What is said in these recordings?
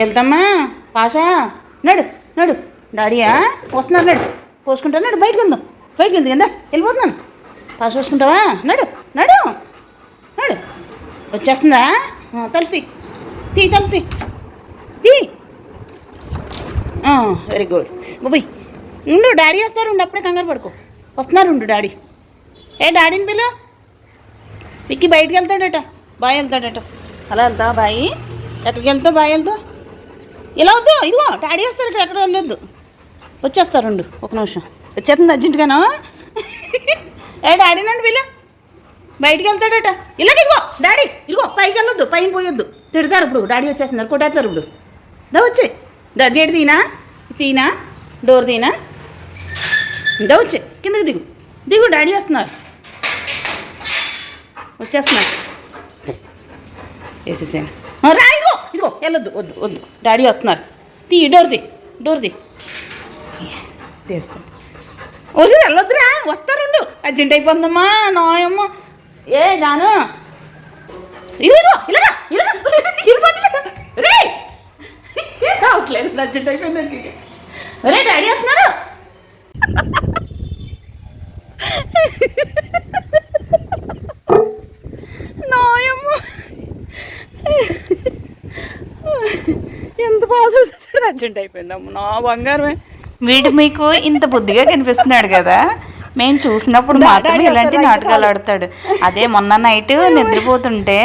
వెళ్తామా? పాషా నడు నడు. డాడీయా వస్తున్నారు నడు. పోసుకుంటా నడు? బయటకు వెళ్దాం. బయటకు వెళ్దాం కదా. వెళ్ళిపోతున్నాను. పాష పోసుకుంటావా? నడు నడు నడు. వచ్చేస్తుందా? తలుపు తీ. తలుపు తీ. వెరీ గుడ్ బాబాయ్ ఉండు డాడీ వస్తారు ఉండు అప్పుడే కంగారు పడుకో. వస్తున్నారు ఉండు డాడీ. ఏ డాడీని పిలు. విక్కి బయటికి వెళ్తాడట. బాయ్ వెళ్తాడట. అలా వెళ్తా బాయ్? ఎక్కడికి వెళ్తావు బాయ్ వెళ్తావు? ఇలా వద్దు ఇదిగో డాడీ వస్తారు ఇక్కడ ఎక్కడ వెళ్ళొద్దు. వచ్చేస్తారు రెండు ఒక నిమిషం. వచ్చేస్తుంది అర్జెంటుగానా? ఏ డాడీ నండి వీళ్ళు? బయటికి వెళ్తాడట. ఇలా ఇదిగో డాడీ ఇదిగో పైకి వెళ్ళొద్దు పైన పోయొద్దు. తిడతారు ఇప్పుడు డాడీ వచ్చేస్తున్నారు కొట్టేస్తారు ఇప్పుడు. దా వచ్చే. దా గేట్ తీనా? తీనా? డోర్ తీనా? దా వచ్చే కిందకి దిగు. దిగు డాడీ వస్తున్నారు. వచ్చేస్తున్నారు. వేసేసాను రాయి ఇదిగో వెళ్ళొద్దు వద్దు వద్దు. డాడీ వస్తున్నారు. తీ డోర్ది డోర్ది తీస్తాను. వద్దు వెళ్ళొద్దురా వస్తారుండు అర్జెంట్ అయిపోతుందమ్మా నాయమ్మ. ఏ జాను. ఇదిగో ఇలాగా ఇలాగా. రే! రావట్లేదు అర్జెంట్ అయిపోయిందండి రే డాడీ వస్తున్నారు నాయమ్మ ఎంత బాగా చూసాడు అర్జెంట్ అయిపోయిందమ్మ. నా బంగారమే. వీడు మీకు ఇంత బుద్ధిగా కనిపిస్తున్నాడు కదా? మేము చూసినప్పుడు మాత్రమే ఇలాంటి నాటకాలు ఆడతాడు. అదే మొన్న నైట్ నిద్రపోతుంటే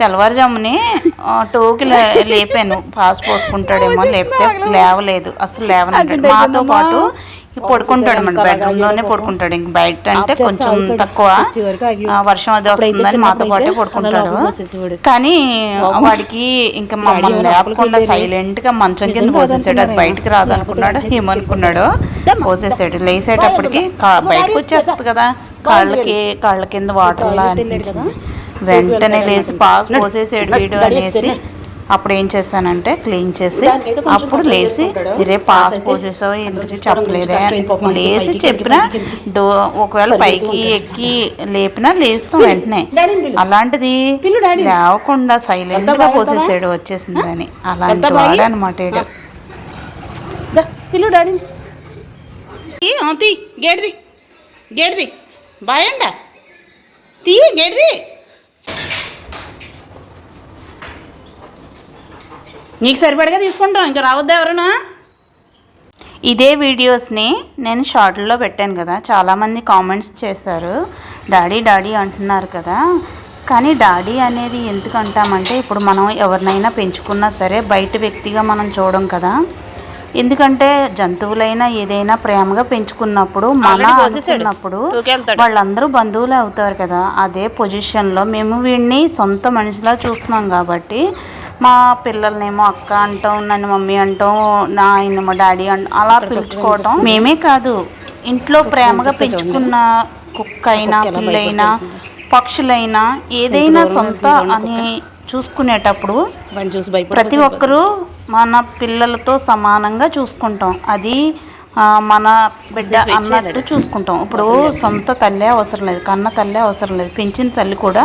తెల్లవారుజాముని టోకి లేపాను. పాస్ పోసుకుంటాడేమో లేపితే లేవలేదు. అసలు లేవనంటాడు. మాతో పాటు పడుకుంటాడు మన బెడ్రూమ్లోనే పడుకుంటాడు. ఇంక బయట అంటే కొంచెం తక్కువ. వర్షం అది వస్తుందని మాతో పాటే పడుకుంటాడు. కానీ వాడికి ఇంకా మమ్మల్ని లేపకుండా సైలెంట్గా మంచం కింద పోసేసాడు అది బయటకు రాదనుకున్నాడు ఏమనుకున్నాడు? పోసేసాడు లేసేటప్పటికి బయటకు వచ్చేస్తుంది కదా. కాళ్ళకి కాళ్ళ కింద వాటర్ లా అనిపించింది. వెంటనే లేచి పాస్ పోసేసాడు వీడు అనేసి అప్పుడు ఏం చేశానంటే క్లీన్ చేసి అప్పుడు లేచి ఇరే పాస్ పోసేసావు ఎందుకు చెప్పలేదే లేచి చెప్పినా డో ఒకవేళ పైకి ఎక్కి లేపినా లేస్తాం వెంటనే. అలాంటిది లేవకుండా సైలెంట్గా పోసేసాడు వచ్చేసిందని అలాంటి వాడు అనమాట పిల్లు డాడీ గేడ్ది. గేడ్ది. బాయండా తీ గేడ్ది. నీకు సరిపడగా తీసుకుంటాం. ఇంకా రావద్దా ఎవరైనా ఇదే వీడియోస్ని నేను షార్ట్లో పెట్టాను కదా. చాలామంది కామెంట్స్ చేశారు. డాడీ డాడీ అంటున్నారు కదా. కానీ డాడీ అనేది ఎందుకు అంటామంటే ఇప్పుడు మనం ఎవరినైనా పెంచుకున్నా సరే బయట వ్యక్తిగా మనం చూడం కదా. ఎందుకంటే జంతువులైనా ఏదైనా ప్రేమగా పెంచుకున్నప్పుడు మన అనుకున్నప్పుడు వాళ్ళందరూ బంధువులే అవుతారు కదా. అదే పొజిషన్లో మేము వీడిని సొంత మనిషిలా చూస్తున్నాం కాబట్టి మా పిల్లల్నేమో అక్క అంటాం నన్ను మమ్మీ అంటాం నా ఆయనేమో డాడీ అంట అలా పిలుచుకోవటం మేమే కాదు. ఇంట్లో ప్రేమగా పెంచుకున్న కుక్క అయినా పిల్లైనా పక్షులైనా ఏదైనా సొంత అని చూసుకునేటప్పుడు ప్రతి ఒక్కరూ మన పిల్లలతో సమానంగా చూసుకుంటాం. అది మన బిడ్డ అన్నట్టు చూసుకుంటాం. ఇప్పుడు సొంత తల్లే అవసరం లేదు. కన్న తల్లే అవసరం లేదు. పెంచిన తల్లి కూడా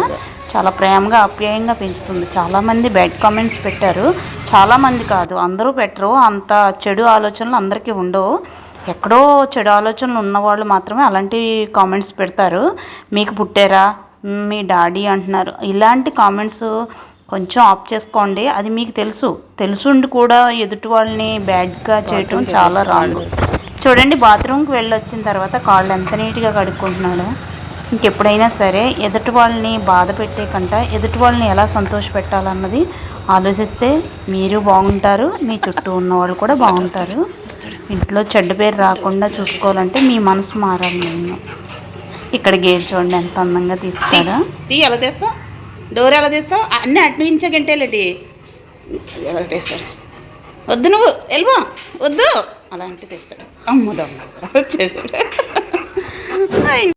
చాలా ప్రేమగా ఆప్యాయంగా పెంచుతుంది. చాలామంది బ్యాడ్ కామెంట్స్ పెట్టారు. చాలామంది కాదు. అందరూ పెట్టరు అంత చెడు ఆలోచనలు అందరికీ ఉండవు. ఎక్కడో చెడు ఆలోచనలు ఉన్నవాళ్ళు మాత్రమే అలాంటి కామెంట్స్ పెడతారు. మీకు పుట్టారా? మ్, డాడీ అంటున్నారు. ఇలాంటి కామెంట్స్ కొంచెం ఆఫ్ చేసుకోండి. అది మీకు తెలుసు. తెలుసుండి కూడా ఎదుటి వాళ్ళని బ్యాడ్గా చేయటం చాలా రాంగ్. చూడండి బాత్రూమ్కి వెళ్ళి వచ్చిన తర్వాత కాళ్ళు ఎంత నీట్గా కడుక్కుంటున్నాడు ఇంకెప్పుడైనా సరే ఎదుటి వాళ్ళని బాధ పెట్టే కంట ఎదుటి వాళ్ళని ఎలా సంతోష పెట్టాలన్నది ఆలోచిస్తే మీరు బాగుంటారు మీ చుట్టూ ఉన్న వాళ్ళు కూడా బాగుంటారు. ఇంట్లో చెడ్డ పేరు రాకుండా చూసుకోవాలంటే మీ మనసు మారాలి నేను ఇక్కడ గేట్ చూడండి ఎంత అందంగా తీస్తాడా తీ ఎలా తీస్తావు డోర్ ఎలా తీస్తావు అన్నీ అటు నుంచే గంటేలేటి? ఎలా తీస్తాడు? వద్దు నువ్వు వెళ్ళిపో వద్దు. అలాంటి తీస్తాడు. అమ్మ దొంగ. వచ్చేసాడు.